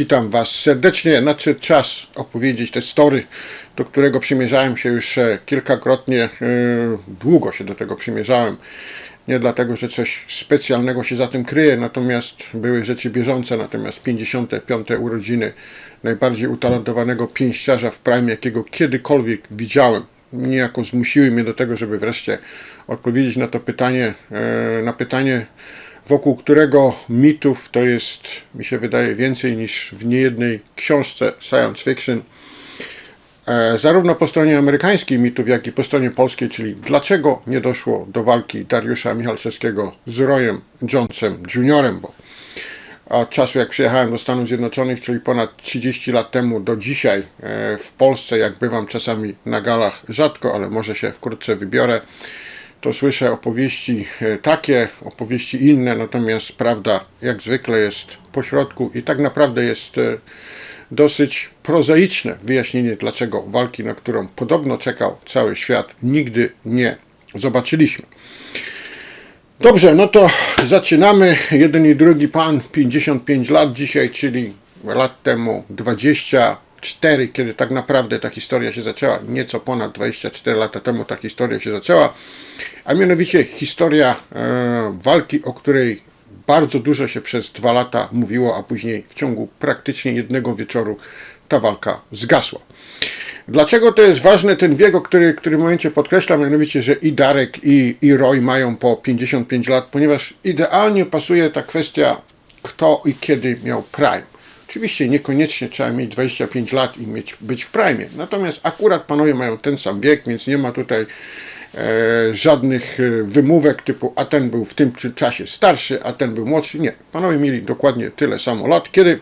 Witam Was serdecznie. Nadszedł czas opowiedzieć te story, do którego przymierzałem się już e, kilkakrotnie. e, Długo się do tego przymierzałem. Nie dlatego, że coś specjalnego się za tym kryje, natomiast były rzeczy bieżące. Natomiast 55. urodziny najbardziej utalentowanego pięściarza w prime, jakiego kiedykolwiek widziałem, niejako zmusiły mnie do tego, żeby wreszcie odpowiedzieć na to pytanie, e, na pytanie, wokół którego mitów to jest, mi się wydaje, więcej niż w niejednej książce science fiction. E, zarówno po stronie amerykańskiej mitów, jak i po stronie polskiej, czyli dlaczego nie doszło do walki Dariusza Michalczewskiego z Royem Jonesem Jr., bo od czasu jak przyjechałem do Stanów Zjednoczonych, czyli ponad 30 lat temu do dzisiaj e, w Polsce, jak bywam czasami na galach, rzadko, ale może się wkrótce wybiorę, to słyszę opowieści e, takie, opowieści inne, natomiast prawda jak zwykle jest pośrodku i tak naprawdę jest e, dosyć prozaiczne wyjaśnienie, dlaczego walki, na którą podobno czekał cały świat, nigdy nie zobaczyliśmy. Dobrze, no to zaczynamy. Jeden i drugi pan, 55 lat dzisiaj, czyli lat temu 24, kiedy tak naprawdę ta historia się zaczęła. Nieco ponad 24 lata temu ta historia się zaczęła. A mianowicie historia e, walki, o której bardzo dużo się przez dwa lata mówiło, a później w ciągu praktycznie jednego wieczoru ta walka zgasła. Dlaczego to jest ważne, ten wiek, o który, który w momencie podkreślam, mianowicie, że i Darek, i, i Roy mają po 55 lat, ponieważ idealnie pasuje ta kwestia, kto i kiedy miał prime. Oczywiście niekoniecznie trzeba mieć 25 lat i mieć, być w prime, natomiast akurat panowie mają ten sam wiek, więc nie ma tutaj e, żadnych e, wymówek typu, a ten był w tym czasie starszy, a ten był młodszy. Nie, panowie mieli dokładnie tyle samo lat, kiedy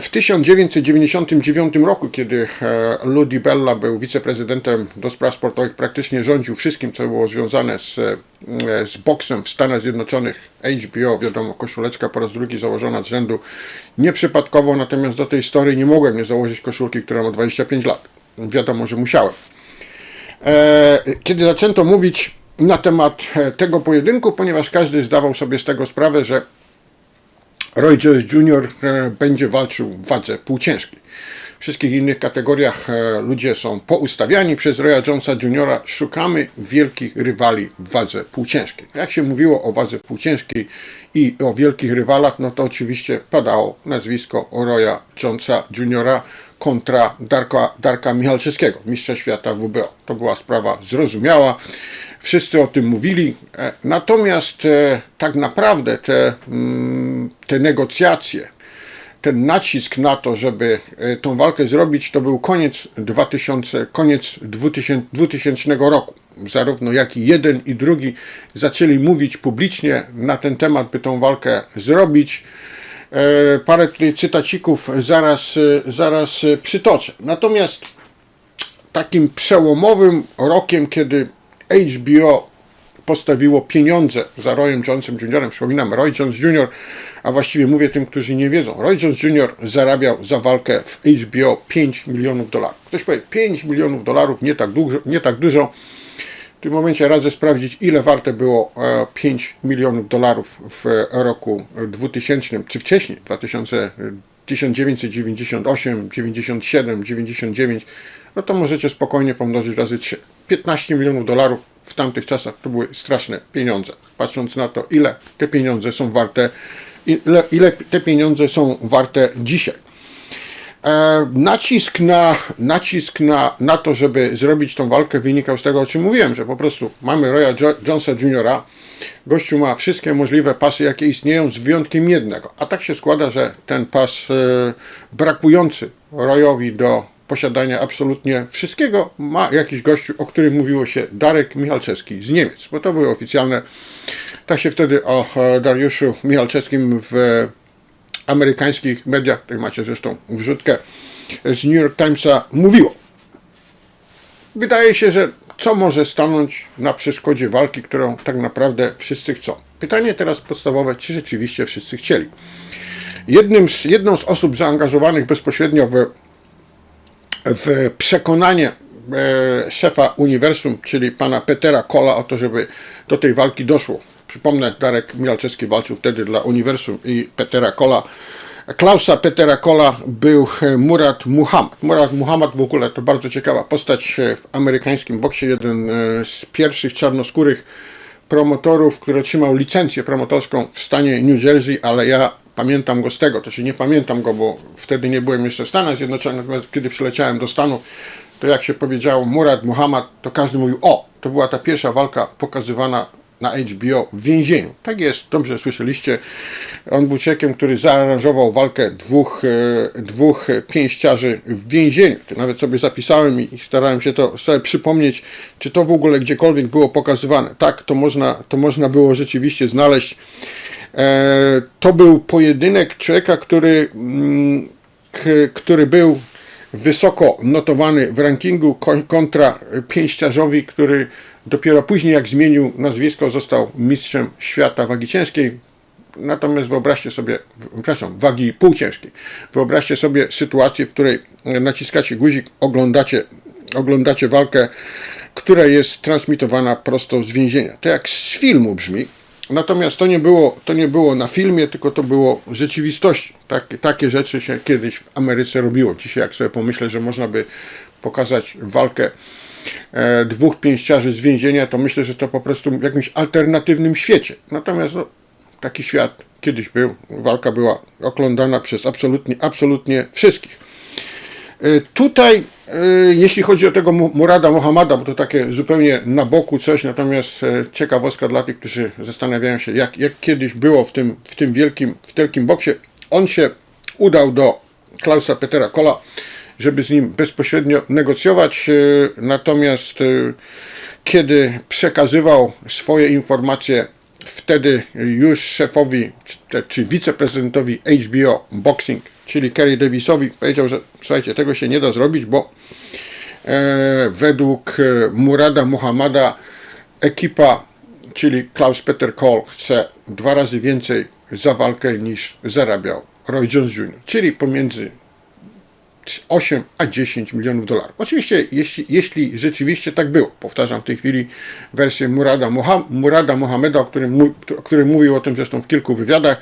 W 1999 roku, kiedy e, Ludi Bella był wiceprezydentem do spraw sportowych, praktycznie rządził wszystkim, co było związane z, e, z boksem w Stanach Zjednoczonych. HBO, wiadomo, koszuleczka po raz drugi założona z rzędu. Nieprzypadkowo, natomiast do tej historii nie mogłem nie założyć koszulki, która ma 25 lat. Wiadomo, że musiałem. E, Kiedy zaczęto mówić na temat e, tego pojedynku, ponieważ każdy zdawał sobie z tego sprawę, że Roy Jones Jr. e, będzie walczył w wadze półciężkiej. W wszystkich innych kategoriach e, ludzie są poustawiani przez Roya Jonesa Jr. Szukamy wielkich rywali w wadze półciężkiej. Jak się mówiło o wadze półciężkiej i o wielkich rywalach, no to oczywiście padało nazwisko Roya Jonesa Jr. kontra Darka, Darka Michalczewskiego, mistrza świata WBO. To była sprawa zrozumiała. Wszyscy o tym mówili, e, natomiast tak naprawdę te, mm, te negocjacje, ten nacisk na to, żeby e, tą walkę zrobić, to był koniec 2000, koniec 2000, 2000 roku. Zarówno jak i jeden i drugi zaczęli mówić publicznie na ten temat, by tą walkę zrobić. E, Parę tutaj cytacików zaraz, e, zaraz przytoczę. Natomiast takim przełomowym rokiem, kiedy HBO postawiło pieniądze za Royem Jonesem Jr. Przypominam, Roy Jones Jr., a właściwie mówię tym, którzy nie wiedzą. Roy Jones Jr. zarabiał za walkę w HBO 5 milionów dolarów. Ktoś powie, 5 milionów dolarów, nie tak dużo. Nie tak dużo. W tym momencie radzę sprawdzić, ile warte było e, 5 milionów dolarów w roku 2000, czy wcześniej, 2000, 1998, 97, 99, no to możecie spokojnie pomnożyć razy 3. 15 milionów dolarów w tamtych czasach to były straszne pieniądze. Patrząc na to, ile te pieniądze są warte, ile, ile te pieniądze są warte dzisiaj. E, nacisk na, nacisk na, na to, żeby zrobić tą walkę wynikał z tego, o czym mówiłem, że po prostu mamy Roya jo Jonesa Jr., gościu ma wszystkie możliwe pasy, jakie istnieją, z wyjątkiem jednego. A tak się składa, że ten pas e, brakujący Royowi do posiadania absolutnie wszystkiego ma jakiś gościu, o którym mówiło się Darek Michalczewski z Niemiec, bo to były oficjalne, tak się wtedy o e, Dariuszu Michalczewskim w amerykańskich mediach, tutaj macie zresztą wrzutkę z New York Timesa, mówiło. Wydaje się, że co może stanąć na przeszkodzie walki, którą tak naprawdę wszyscy chcą. Pytanie teraz podstawowe, czy rzeczywiście wszyscy chcieli. Jednym z, jedną z osób zaangażowanych bezpośrednio w, w przekonanie e, szefa uniwersum, czyli pana Petera Kola o to, żeby do tej walki doszło. Przypomnę, Darek Mialczewski walczył wtedy dla uniwersum i Petera Kola Klausa Petera Kola był e, Murat Muhammad. Murat Muhammad w ogóle to bardzo ciekawa postać e, w amerykańskim boksie, jeden z pierwszych czarnoskórych promotorów, który otrzymał licencję promotorską w stanie New Jersey, ale ja pamiętam go z tego, to się nie pamiętam go, bo wtedy nie byłem jeszcze w Stanach Zjednoczonych, natomiast kiedy przyleciałem do Stanów, to jak się powiedziało Murat Muhammad, to każdy mówił, o, to była ta pierwsza walka pokazywana na HBO w więzieniu. Tak jest, dobrze słyszeliście. On był człowiekiem, który zaaranżował walkę dwóch, e, dwóch pięściarzy w więzieniu. To nawet sobie zapisałem i starałem się to sobie przypomnieć, czy to w ogóle gdziekolwiek było pokazywane. Tak, to można, to można było rzeczywiście znaleźć. E, to był pojedynek człowieka, który, mm, który był wysoko notowany w rankingu kon- kontra pięściarzowi, który dopiero później jak zmienił nazwisko został mistrzem świata wagi ciężkiej. Natomiast wyobraźcie sobie, przepraszam, wagi półciężkiej. Wyobraźcie sobie sytuację, w której naciskacie guzik, oglądacie, oglądacie walkę, która jest transmitowana prosto z więzienia. To jak z filmu brzmi, Natomiast to nie było, to nie było na filmie, tylko to było w rzeczywistości. Tak, takie rzeczy się kiedyś w Ameryce robiło. Dzisiaj jak sobie pomyślę, że można by pokazać walkę e, dwóch pięściarzy z więzienia, to myślę, że to po prostu w jakimś alternatywnym świecie. Natomiast no, taki świat kiedyś był. Walka była oglądana przez absolutnie, absolutnie wszystkich. E, Tutaj, e, jeśli chodzi o tego Mu- Murada Mohammada, bo to takie zupełnie na boku coś, natomiast e, ciekawostka dla tych, którzy zastanawiają się, jak, jak kiedyś było w tym, w tym wielkim, w wielkim boksie. On się udał do Klausa Petera Kola, żeby z nim bezpośrednio negocjować, natomiast kiedy przekazywał swoje informacje wtedy już szefowi czy, czy wiceprezydentowi HBO Boxing, czyli Kerry Davisowi, powiedział, że słuchajcie, tego się nie da zrobić, bo e, według e, Murada Muhammada ekipa, czyli Klaus Peter Cole chce dwa razy więcej za walkę niż zarabiał Roy Jones Jr., czyli pomiędzy 8 a 10 milionów dolarów. Oczywiście, jeśli, jeśli rzeczywiście tak było, powtarzam w tej chwili wersję Murada, Muha, Murada Mohameda, o którym, o którym mówił o tym zresztą w kilku wywiadach,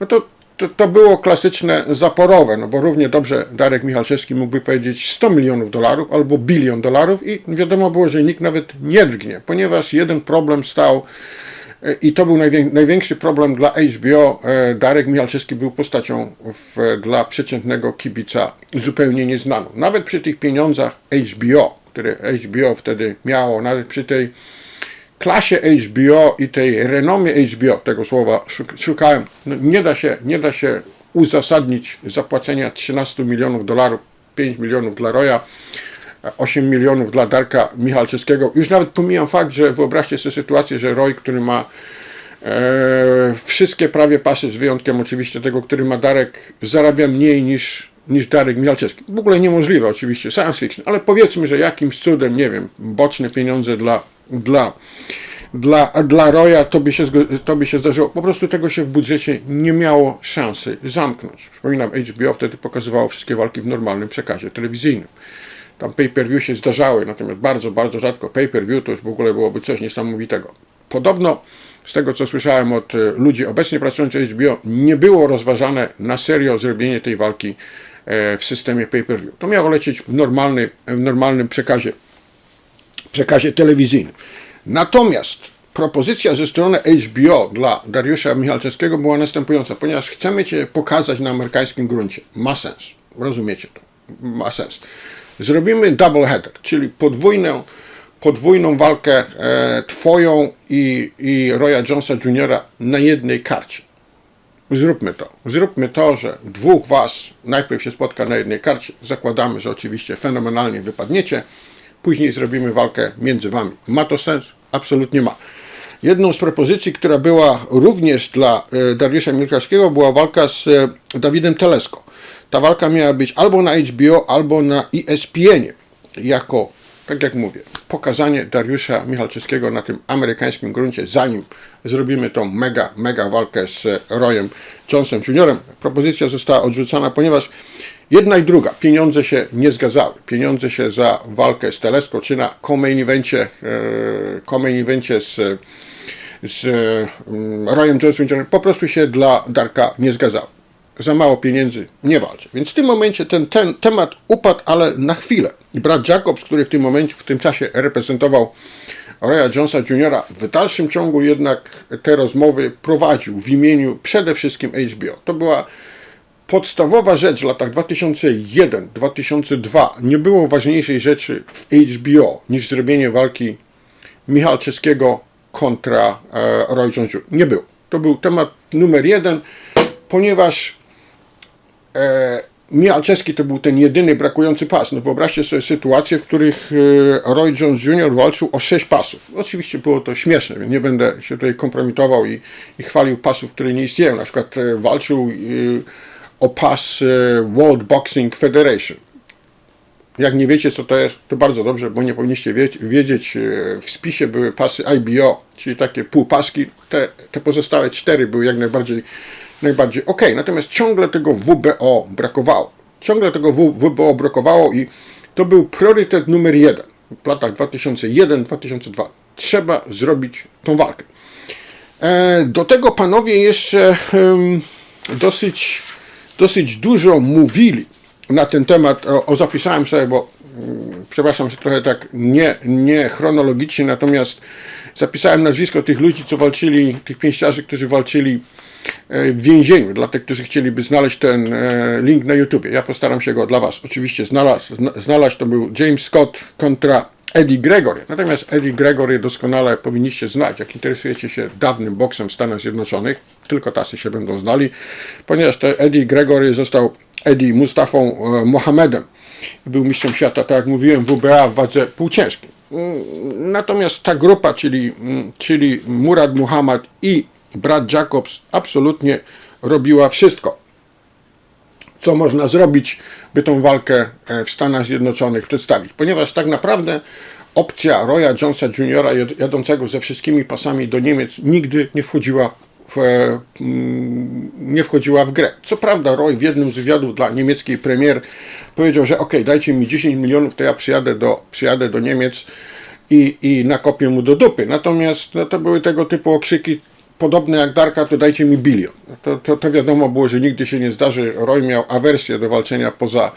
no to, to, to było klasyczne zaporowe, no bo równie dobrze Darek Michalczewski mógłby powiedzieć 100 milionów dolarów albo bilion dolarów i wiadomo było, że nikt nawet nie drgnie, ponieważ jeden problem stał i to był najwię- największy problem dla HBO. E, Darek Michalczewski był postacią w, dla przeciętnego kibica zupełnie nieznaną. Nawet przy tych pieniądzach HBO, które HBO wtedy miało, nawet przy tej klasie HBO i tej renomie HBO, tego słowa szuk- szukałem, no nie, da się, nie da się uzasadnić zapłacenia 13 milionów dolarów, 5 milionów dla Roya, 8 milionów dla Darka Michalczewskiego. Już nawet pomijam fakt, że wyobraźcie sobie sytuację, że Roy, który ma e, wszystkie prawie pasy, z wyjątkiem oczywiście tego, który ma Darek, zarabia mniej niż, niż Darek Michalczewski. W ogóle niemożliwe oczywiście, science fiction, ale powiedzmy, że jakimś cudem, nie wiem, boczne pieniądze dla, dla, dla, dla Roya to by, się, to by się zdarzyło. Po prostu tego się w budżecie nie miało szansy zamknąć. Przypominam, HBO wtedy pokazywało wszystkie walki w normalnym przekazie telewizyjnym tam pay-per-view się zdarzały, natomiast bardzo, bardzo rzadko pay-per-view to w ogóle byłoby coś niesamowitego. Podobno, z tego co słyszałem od e, ludzi obecnie pracujących w HBO, nie było rozważane na serio zrobienie tej walki e, w systemie pay-per-view. To miało lecieć w, normalny, w normalnym przekazie, przekazie telewizyjnym. Natomiast propozycja ze strony HBO dla Dariusza Michalczewskiego była następująca, ponieważ chcemy Cię pokazać na amerykańskim gruncie. Ma sens. Rozumiecie to? Ma sens. Zrobimy double header, czyli podwójną, podwójną walkę e, Twoją i, i Roya Jonesa Jr. na jednej karcie. Zróbmy to. Zróbmy to, że dwóch Was najpierw się spotka na jednej karcie. Zakładamy, że oczywiście fenomenalnie wypadniecie. Później zrobimy walkę między Wami. Ma to sens? Absolutnie ma. Jedną z propozycji, która była również dla e, Dariusza Milkarskiego, była walka z e, Dawidem Telesko. Ta walka miała być albo na HBO, albo na E ESPN-ie. Jako, tak jak mówię, pokazanie Dariusza Michalczewskiego na tym amerykańskim gruncie, zanim zrobimy tą mega, mega walkę z Royem Jonesem Jr. Propozycja została odrzucona, ponieważ jedna i druga pieniądze się nie zgadzały. Pieniądze się za walkę z Telesko, czy na co-main evencie, e, z, z mm, Royem Jonesem Jr. po prostu się dla Darka nie zgadzały. Za mało pieniędzy nie walczę. Więc w tym momencie ten, ten temat upadł, ale na chwilę. I brat Jacobs, który w tym momencie, w tym czasie reprezentował Roya Jonesa Jr., w dalszym ciągu jednak te rozmowy prowadził w imieniu przede wszystkim HBO. To była podstawowa rzecz w latach 2001-2002. Nie było ważniejszej rzeczy w HBO niż zrobienie walki Michała Czeskiego kontra e, Roy Jones Jr. Nie było. To był temat numer jeden, ponieważ e, Michał Czeski to był ten jedyny brakujący pas. No wyobraźcie sobie sytuacje, w których e, Roy Jones Jr. walczył o 6 pasów. Oczywiście było to śmieszne, więc nie będę się tutaj kompromitował i, i chwalił pasów, które nie istnieją. Na przykład e, walczył o pas World Boxing Federation. Jak nie wiecie, co to jest, to bardzo dobrze, bo nie powinniście wiedzieć. w spisie były pasy IBO, czyli takie półpaski. Te, te pozostałe cztery były jak najbardziej, najbardziej ok. Natomiast ciągle tego WBO brakowało. Ciągle tego WBO brakowało i to był priorytet numer jeden w latach 2001-2002. Trzeba zrobić tą walkę. E, Do tego panowie jeszcze dosyć, dosyć dużo mówili na ten temat. O, o zapisałem sobie, bo mm, przepraszam, że trochę tak nie, nie chronologicznie, natomiast zapisałem nazwisko tych ludzi, co walczyli, tych pięściarzy, którzy walczyli w więzieniu. Dla tych, którzy chcieliby znaleźć ten e, link na YouTubie. Ja postaram się go dla Was oczywiście znalazł, zna- znaleźć. To był James Scott kontra Eddie Gregory. Natomiast Eddie Gregory doskonale powinniście znać, jak interesujecie się dawnym boksem w Stanach Zjednoczonych. Tylko tacy się będą znali, ponieważ Eddie Gregory został Eddie Mustafą e, Mohamedem. Był mistrzem świata, tak jak mówiłem, WBA w wadze półciężkiej. Mm, Natomiast ta grupa, czyli, mm, czyli Murad Muhammad i brat Jacobs, absolutnie robiła wszystko, co można zrobić, by tą walkę e, w Stanach Zjednoczonych przedstawić. Ponieważ tak naprawdę opcja Roya Jonesa Jr. jad- jadącego ze wszystkimi pasami do Niemiec nigdy nie wchodziła w, e, mm, nie wchodziła w grę. Co prawda Roy w jednym z wywiadów dla niemieckiej premier powiedział, że ok, dajcie mi 10 milionów, to ja przyjadę do, przyjadę do Niemiec i, i nakopię mu do dupy. Natomiast no, to były tego typu okrzyki, podobne jak Darka, to dajcie mi bilion. To, to, to wiadomo było, że nigdy się nie zdarzy. Roy miał awersję do walczenia poza,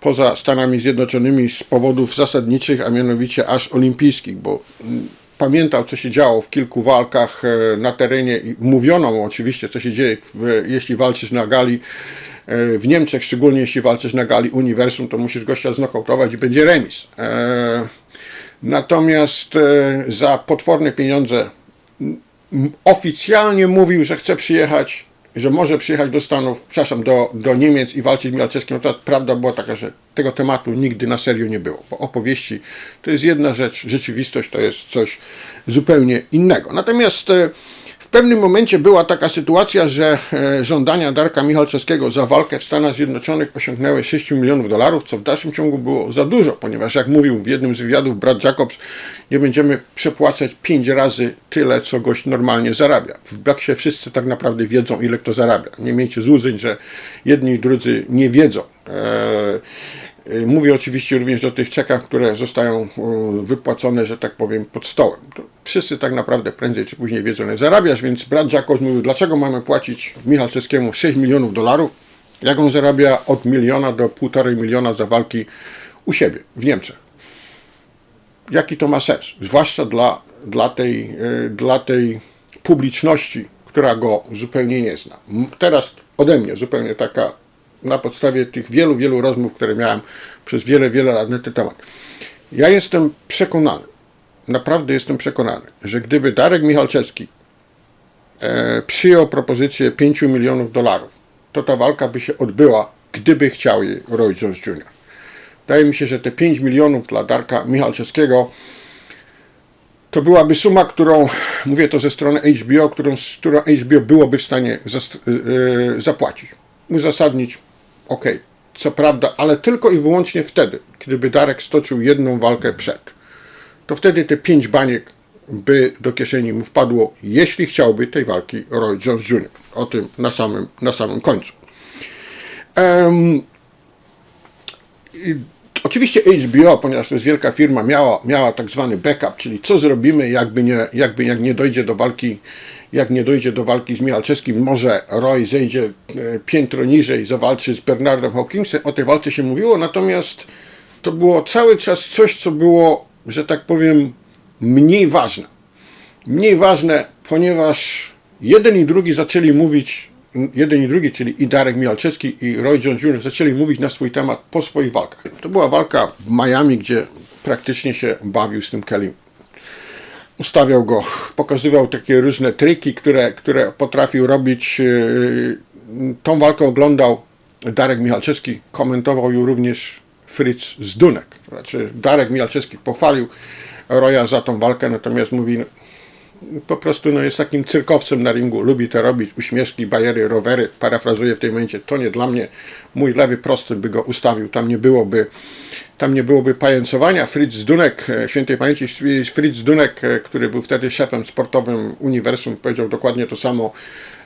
poza Stanami Zjednoczonymi z powodów zasadniczych, a mianowicie aż olimpijskich, bo mm, pamiętał, co się działo w kilku walkach e, na terenie i mówiono mu oczywiście, co się dzieje, jeśli walczysz na gali e, w Niemczech, szczególnie jeśli walczysz na gali Uniwersum, to musisz gościa znokautować i będzie remis. E, Natomiast za potworne pieniądze oficjalnie mówił, że chce przyjechać, że może przyjechać do Stanów, przepraszam, do, do Niemiec i walczyć z Mialczewskim. To prawda była taka, że tego tematu nigdy na serio nie było. Bo opowieści to jest jedna rzecz, rzeczywistość to jest coś zupełnie innego. Natomiast e, w pewnym momencie była taka sytuacja, że e, żądania Darka Michalczewskiego za walkę w Stanach Zjednoczonych osiągnęły 6 milionów dolarów, co w dalszym ciągu było za dużo, ponieważ jak mówił w jednym z wywiadów brat Jacobs, nie będziemy przepłacać 5 razy tyle, co gość normalnie zarabia. W Beksie wszyscy tak naprawdę wiedzą, ile kto zarabia. Nie miejcie złudzeń, że jedni i drudzy nie wiedzą. E, Y, Mówię oczywiście również o tych czekach, które zostają y, wypłacone, że tak powiem, pod stołem. To wszyscy tak naprawdę prędzej czy później wiedzą, ile zarabiasz, więc brat Jacobs mówił, dlaczego mamy płacić Michalczewskiemu 6 milionów dolarów, jak on zarabia od miliona do półtorej miliona za walki u siebie, w Niemczech. Jaki to ma sens? Zwłaszcza dla, dla, tej, y, dla tej publiczności, która go zupełnie nie zna. Teraz ode mnie zupełnie taka na podstawie tych wielu, wielu rozmów, które miałem przez wiele, wiele lat na ten temat. Ja jestem przekonany, naprawdę jestem przekonany, że gdyby Darek Michalczewski e, przyjął propozycję 5 milionów dolarów, to ta walka by się odbyła, gdyby chciał jej Roy Jones Jr. Wydaje mi się, że te 5 milionów dla Darka Michalczewskiego to byłaby suma, którą, mówię to ze strony HBO, którą, którą HBO byłoby w stanie zast- yy, zapłacić. Uzasadnić, ok, co prawda, ale tylko i wyłącznie wtedy, gdyby Darek stoczył jedną walkę przed. To wtedy te pięć baniek by do kieszeni mu wpadło, jeśli chciałby tej walki Roy Jones Jr. O tym na samym, na samym końcu. Em, i Oczywiście HBO, ponieważ to jest wielka firma, miała, miała tak zwany backup, czyli co zrobimy, jakby nie, jakby jak nie dojdzie do walki jak nie dojdzie do walki z Michalczewskim, może Roy zejdzie e, piętro niżej, zawalczy z Bernardem Hawkinsem. O tej walce się mówiło, natomiast to było cały czas coś, co było, że tak powiem, mniej ważne. Mniej ważne, ponieważ jeden i drugi zaczęli mówić, jeden i drugi, czyli i Darek Michalczewski i Roy Jones Jr. zaczęli mówić na swój temat po swoich walkach. To była walka w Miami, gdzie praktycznie się bawił z tym Kelly. Ustawiał go, pokazywał takie różne triki, które, które potrafił robić. Yy, Tą walkę oglądał Darek Michalczewski, komentował ją również Fritz Zdunek. Znaczy Darek Michalczewski pochwalił Roya za tą walkę, natomiast mówi, no, po prostu no, jest takim cyrkowcem na ringu, lubi to robić, uśmieszki, bajery, rowery, parafrazuję w tym momencie, to nie dla mnie, mój lewy prosty by go ustawił, tam nie byłoby tam nie byłoby pajęcowania. Fritz Dunek, e, świętej pamięci Fritz Dunek, e, który był wtedy szefem sportowym Uniwersum, powiedział dokładnie to samo,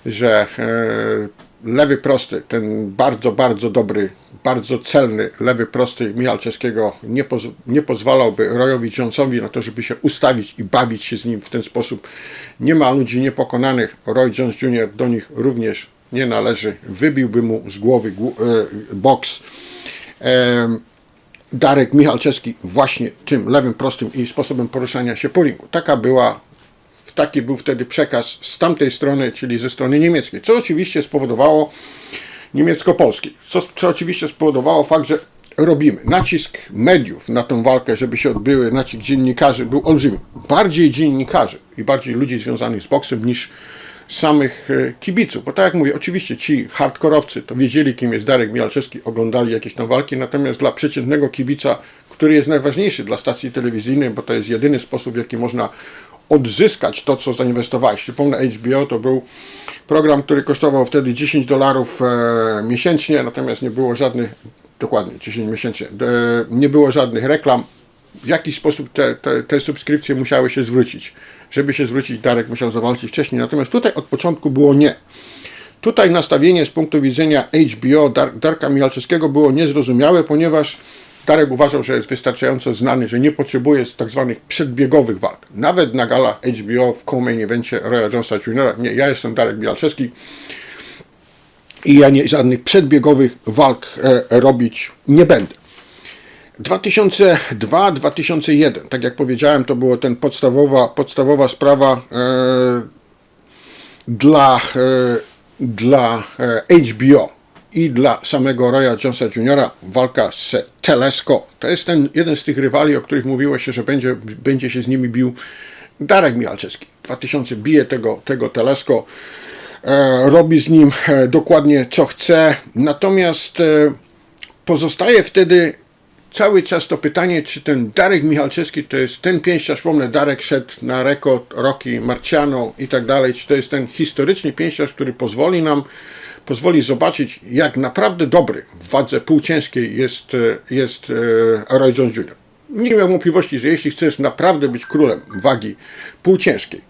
że e, lewy prosty, ten bardzo, bardzo dobry, bardzo celny lewy prosty Michal Czeskiego nie, poz nie pozwalałby Royowi Jonesowi na to, żeby się ustawić i bawić się z nim w ten sposób. Nie ma ludzi niepokonanych. Roy Jones Jr. do nich również nie należy. Wybiłby mu z głowy boks. Darek Michalczewski właśnie tym lewym, prostym i sposobem poruszania się po ringu. Taka była, taki był wtedy przekaz z tamtej strony, czyli ze strony niemieckiej, co oczywiście spowodowało niemiecko-polski, co, co oczywiście spowodowało fakt, że robimy. Nacisk mediów na tę walkę, żeby się odbyły, nacisk dziennikarzy był olbrzymi. Bardziej dziennikarzy i bardziej ludzi związanych z boksem niż samych e, kibiców. Bo tak jak mówię, oczywiście ci hardkorowcy to wiedzieli, kim jest Darek Mialczewski, oglądali jakieś tam walki, natomiast dla przeciętnego kibica, który jest najważniejszy dla stacji telewizyjnej, bo to jest jedyny sposób, w jaki można odzyskać to, co zainwestowałeś. Przypomnę, HBO to był program, który kosztował wtedy 10 dolarów e, miesięcznie, natomiast nie było żadnych, dokładnie 10 miesięcznie, e, nie było żadnych reklam. W jaki sposób te, te, te subskrypcje musiały się zwrócić? żeby się zwrócić, Darek musiał zawalczyć wcześniej. Natomiast tutaj od początku było nie. Tutaj nastawienie z punktu widzenia HBO Dar Darka Michalczewskiego było niezrozumiałe, ponieważ Darek uważał, że jest wystarczająco znany, że nie potrzebuje tak zwanych przedbiegowych walk. Nawet na galach HBO w co-main evencie Roya Jonesa Jr. Nie, ja jestem Darek Michalczewski i ja nie, żadnych przedbiegowych walk e, robić nie będę. 2002-2001, tak jak powiedziałem, to była ten podstawowa, podstawowa sprawa e, dla, e, dla e, HBO i dla samego Roya Jonesa Jr. walka z Telesco. To jest ten jeden z tych rywali, o których mówiło się, że będzie, będzie się z nimi bił Darek Michalczewski. 2000 bije tego, tego Telesco, e, robi z nim e, dokładnie co chce, natomiast e, pozostaje wtedy cały czas to pytanie, czy ten Darek Michalczewski to jest ten pięściarz, wspomnę, Darek szedł na rekord Rocky Marciano i tak dalej, czy to jest ten historyczny pięściarz, który pozwoli nam, pozwoli zobaczyć, jak naprawdę dobry w wadze półciężkiej jest, jest e, Roy Jones Jr. Nie mam wątpliwości, że jeśli chcesz naprawdę być królem wagi półciężkiej,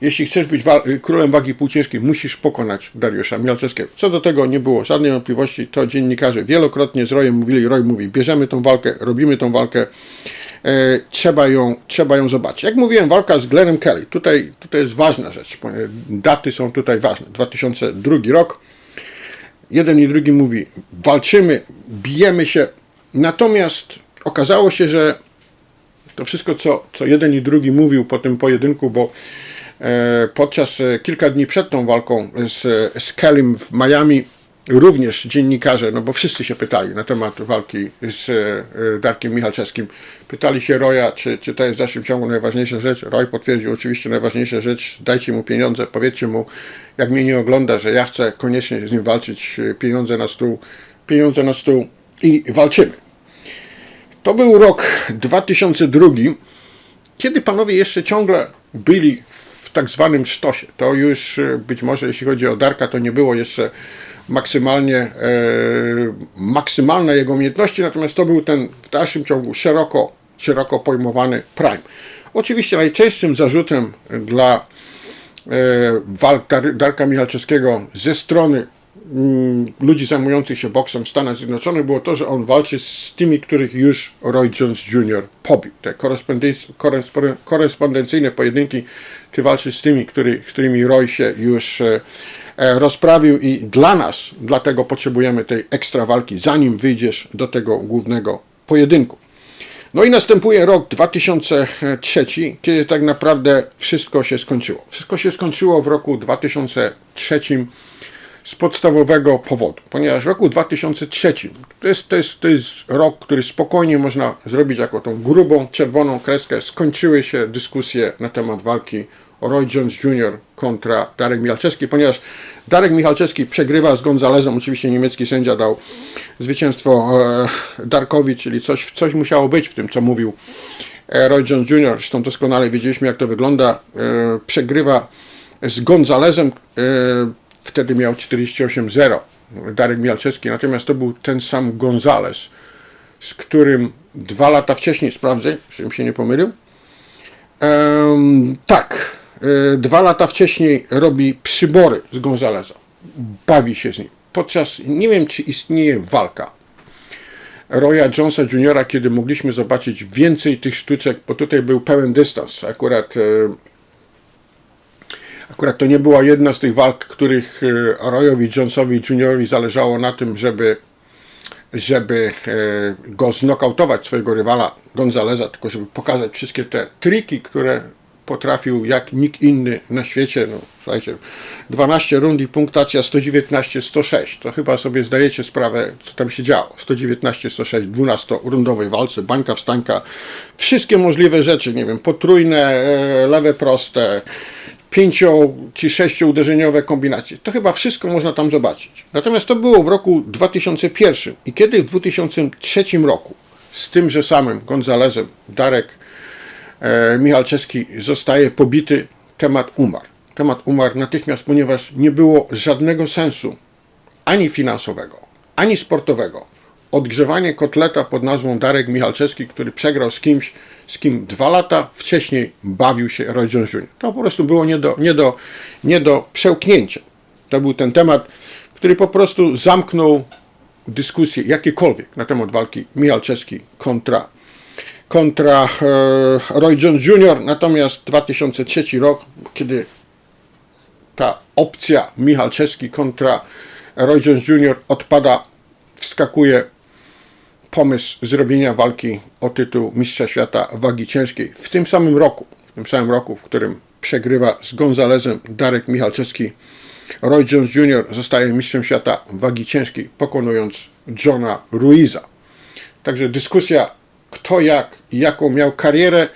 jeśli chcesz być wa królem wagi półciężkiej, musisz pokonać Dariusza Mialczewskiego. Co do tego nie było żadnej wątpliwości, to dziennikarze wielokrotnie z Rojem mówili, Roy mówi, bierzemy tą walkę, robimy tą walkę, e, trzeba, ją, trzeba ją zobaczyć. Jak mówiłem, walka z Glennem Kelly, tutaj, tutaj jest ważna rzecz, daty są tutaj ważne. 2002 rok, jeden i drugi mówi, walczymy, bijemy się, natomiast okazało się, że to wszystko, co, co jeden i drugi mówił po tym pojedynku, bo E, podczas e, kilka dni przed tą walką z, z Kellym w Miami również dziennikarze, no bo wszyscy się pytali na temat walki z e, Darkiem Michalczewskim. Pytali się Roya, czy, czy to jest w dalszym ciągu najważniejsza rzecz. Roy potwierdził oczywiście najważniejsza rzecz, dajcie mu pieniądze, powiedzcie mu, jak mnie nie ogląda, że ja chcę koniecznie z nim walczyć, pieniądze na stół, pieniądze na stół i walczymy. To był rok 2002, kiedy panowie jeszcze ciągle byli w tak zwanym sztosie. To już e, być może jeśli chodzi o Darka, to nie było jeszcze maksymalnie e, maksymalne jego umiejętności, natomiast to był ten w dalszym ciągu szeroko, szeroko pojmowany prime. Oczywiście najczęstszym zarzutem dla e, walk Dar Darka Michalczewskiego ze strony mm, ludzi zajmujących się boksem w Stanach Zjednoczonych było to, że on walczy z tymi, których już Roy Jones Jr. pobił. Te korespondencyjne pojedynki, ty walczysz z tymi, który, z którymi Roy się już e, rozprawił i dla nas, dlatego potrzebujemy tej ekstra walki, zanim wyjdziesz do tego głównego pojedynku. No i następuje rok 2003, kiedy tak naprawdę wszystko się skończyło. Wszystko się skończyło w roku 2003 z podstawowego powodu, ponieważ w roku 2003 to jest, to, jest, to jest rok, który spokojnie można zrobić jako tą grubą, czerwoną kreskę. Skończyły się dyskusje na temat walki Roy Jones Jr. kontra Darek Michalczewski, ponieważ Darek Michalczewski przegrywa z Gonzalezem, oczywiście niemiecki sędzia dał zwycięstwo e, Darkowi, czyli coś, coś musiało być w tym, co mówił e, Roy Jones Jr. Zresztą doskonale wiedzieliśmy, jak to wygląda. E, przegrywa z Gonzalezem, wtedy miał 48-0 Darek Michalczewski, natomiast to był ten sam Gonzalez, z którym dwa lata wcześniej, sprawdzę, żebym się nie pomylił, tak, dwa lata wcześniej robi przybory z Gonzaleza. Bawi się z nim. Podczas, nie wiem czy istnieje walka Roya Jonesa Jr., kiedy mogliśmy zobaczyć więcej tych sztuczek, bo tutaj był pełen dystans. Akurat, e, akurat to nie była jedna z tych walk, których e, Royowi Jonesowi Jr. zależało na tym, żeby żeby e, go znokautować, swojego rywala Gonzaleza, tylko żeby pokazać wszystkie te triki, które potrafił jak nikt inny na świecie. No, słuchajcie, 12 rund i punktacja 119-106. To chyba sobie zdajecie sprawę, co tam się działo. 119-106, 12-rundowej walce, bańka wstańka, wszystkie możliwe rzeczy, nie wiem, potrójne, e, lewe proste, pięcio czy sześciouderzeniowe kombinacje. To chyba wszystko można tam zobaczyć. Natomiast to było w roku 2001 i kiedy w 2003 roku z tymże samym Gonzalezem Darek e, Michalczewski zostaje pobity, temat umarł. Temat umarł natychmiast, ponieważ nie było żadnego sensu ani finansowego, ani sportowego. Odgrzewanie kotleta pod nazwą Darek Michalczewski, który przegrał z kimś, z kim dwa lata wcześniej bawił się Roy Jones. To po prostu było nie do, nie do, nie do przełknięcia. To był ten temat, który po prostu zamknął dyskusje jakiekolwiek na temat walki Michalczewski kontra, kontra e, Roy Jones Jr. Natomiast 2003 rok, kiedy ta opcja Michalczewski kontra Roy Jones Jr. odpada, wskakuje pomysł zrobienia walki o tytuł Mistrza Świata wagi ciężkiej w tym samym roku, w tym samym roku, w którym przegrywa z Gonzalezem Darek Michalczewski. Roy Jones Jr. zostaje mistrzem świata wagi ciężkiej, pokonując Johna Ruiza. Także dyskusja, kto jak jaką miał karierę,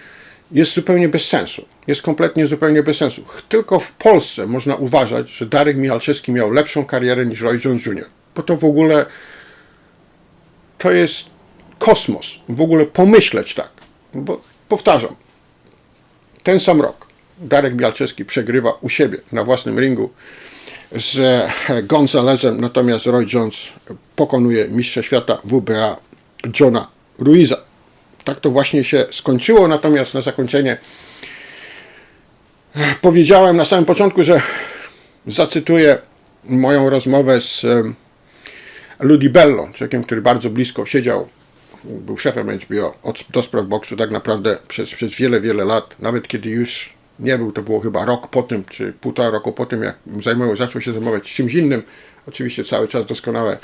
jest zupełnie bez sensu. Jest kompletnie zupełnie bez sensu. Tylko w Polsce można uważać, że Darek Michalczewski miał lepszą karierę niż Roy Jones Jr. Bo to w ogóle to jest kosmos. W ogóle pomyśleć tak. Bo powtarzam, ten sam rok Darek Bialczewski przegrywa u siebie na własnym ringu z Gonzalezem, natomiast Roy Jones pokonuje mistrza świata WBA Johna Ruiza. Tak to właśnie się skończyło, natomiast na zakończenie powiedziałem na samym początku, że zacytuję moją rozmowę z em, Ludi Bello, człowiekiem, który bardzo blisko siedział, był szefem HBO od, do spraw boksu tak naprawdę przez, przez wiele, wiele lat, nawet kiedy już nie był, to było chyba rok po tym, czy półtora roku po tym, jak zajmował, zaczął się zajmować czymś innym. Oczywiście cały czas doskonałe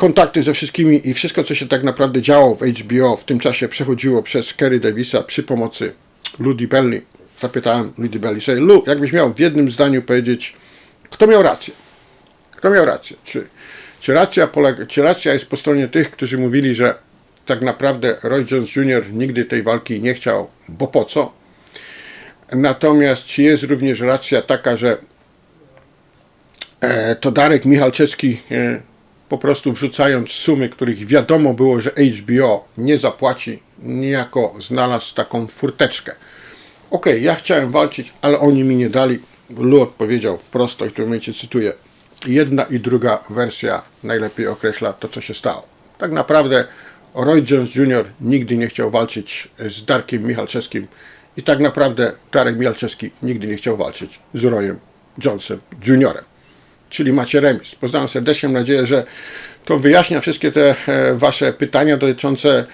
kontakty ze wszystkimi i wszystko, co się tak naprawdę działo w HBO w tym czasie przechodziło przez Kerry Davisa przy pomocy Ludi Belli. Zapytałem Ludi Belli, sobie, Lu, jakbyś miał w jednym zdaniu powiedzieć, kto miał rację? Kto miał rację? Czy, czy, racja polega, czy racja jest po stronie tych, którzy mówili, że tak naprawdę Roy Jones Jr. nigdy tej walki nie chciał, bo po co? Natomiast czy jest również racja taka, że e, to Darek Michalczewski e, po prostu wrzucając sumy, których wiadomo było, że HBO nie zapłaci, niejako znalazł taką furteczkę. Okej, ja chciałem walczyć, ale oni mi nie dali. Lu odpowiedział wprost, i w tym momencie cytuję. Jedna i druga wersja najlepiej określa to, co się stało. Tak naprawdę Roy Jones Jr. nigdy nie chciał walczyć z Darkiem Michalczewskim i tak naprawdę Darek Michalczewski nigdy nie chciał walczyć z Royem Jonesem Jr. czyli macie remis. Pozdrawiam serdecznie, mam nadzieję, że to wyjaśnia wszystkie te e, Wasze pytania dotyczące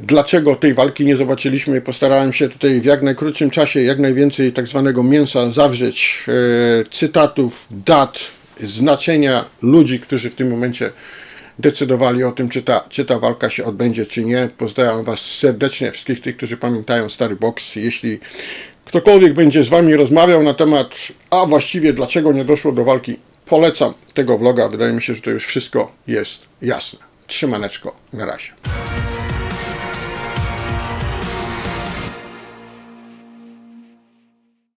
dlaczego tej walki nie zobaczyliśmy. Postarałem się tutaj w jak najkrótszym czasie jak najwięcej tak zwanego mięsa zawrzeć, e, cytatów, dat, znaczenia ludzi, którzy w tym momencie decydowali o tym, czy ta, czy ta walka się odbędzie, czy nie. Pozdrawiam Was serdecznie, wszystkich tych, którzy pamiętają stary boks. Jeśli ktokolwiek będzie z Wami rozmawiał na temat, a właściwie dlaczego nie doszło do walki, polecam tego vloga. Wydaje mi się, że to już wszystko jest jasne. Trzymaneczko, na razie.